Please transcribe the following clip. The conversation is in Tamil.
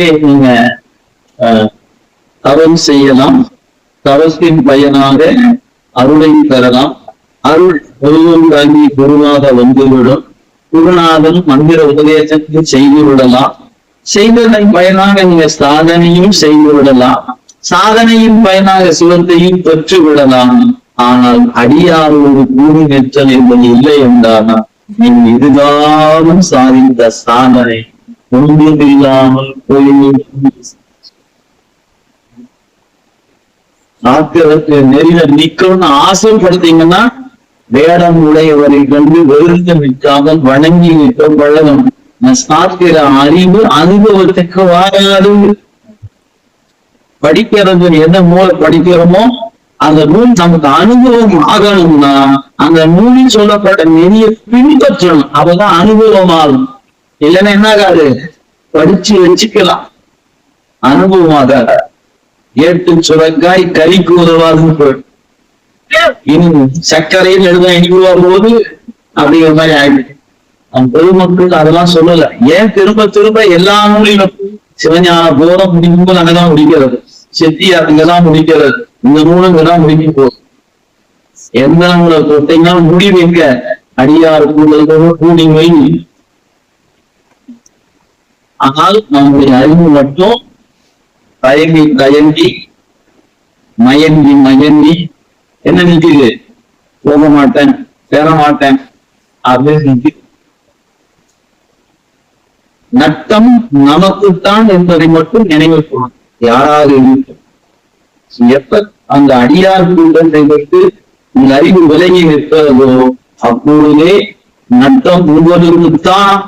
ஆகவே நீங்க அஹ், தவம் செய்யலாம். தவத்தின் பயனாக அருளை பெறலாம். அருள் ஒருவருடாகி குருநாத வந்துவிடும். குருநாதன் மந்திர உபதேசத்தை செய்து விடலாம். செய்ததன் பயனாக நீங்க சாதனையும் செய்து விடலாம். சாதனையின் பயனாக சிவத்தையும் பெற்று விடலாம். ஆனால் அடியார் ஒரு கூடி நிற்றல் என்பது இல்லை என்றால் நீ இதுதான் சாதித்த சாதனை. ஒன்றும் இல்லாமல் போய் ஆக்கிறதுக்கு நெறில நிக்கணும்னு ஆசைப்படுத்தீங்கன்னா வேடம் உடையவரை கண்டு வெறுத்து நிற்காமல் வணங்கி நிற்க பழகும் நான் அறிவு அனுபவத்துக்கு வாராது. படிக்கிறது எந்த மூல படிக்கிறோமோ அந்த நூல் நமக்கு அனுபவம் ஆகணும்னா அந்த நூலில் சொல்லப்பட்ட நெறியை பின்பற்றணும். அப்பதான் அனுபவம் ஆகும் இல்லைன்னா என்ன ஆகாது? படிச்சு வச்சுக்கலாம். அனுபவமாக ஏட்டு சுரக்காய் கறிக்கு உதவாதுன்னு போயிடும் இன்னும் சர்க்கரையில் எழுத இனிக்குவா போது அப்படிங்கிற மாதிரி ஆயிடுச்சு. நம் பொதுமக்கள் அதெல்லாம் சொல்லல. ஏன் திரும்ப திரும்ப எல்லா நூலிலும் சிவஞான போதம் முடிக்கும்போது அங்கதான் முடிக்கிறது. செட்டியார் இங்கதான் முடிக்கிறது. இந்த நூலும் இங்கதான் முடிக்க போகுது. எந்த நூலை தொட்டீங்கன்னா முடிவு எங்க? அடியாருக்குள்ளதோட கூடி மை ஆனால் நம்முடைய அறிவு மட்டும் தயங்கி தயங்கி மயங்கி மயங்கி என்ன நிக்குது? போக மாட்டேன் பெற மாட்டேன். அப்படின்னு நிக்குது நட்டம் நமக்குத்தான் என்பதை மட்டும் நினைவு கொள்ளும் யாராக இருக்கும் எப்ப அந்த அடியார் கூட்டத்தை விட்டு இந்த அறிவு விலகி நிற்கிறதோ அப்பொழுதே நட்டம் உங்களுக்குத்தான்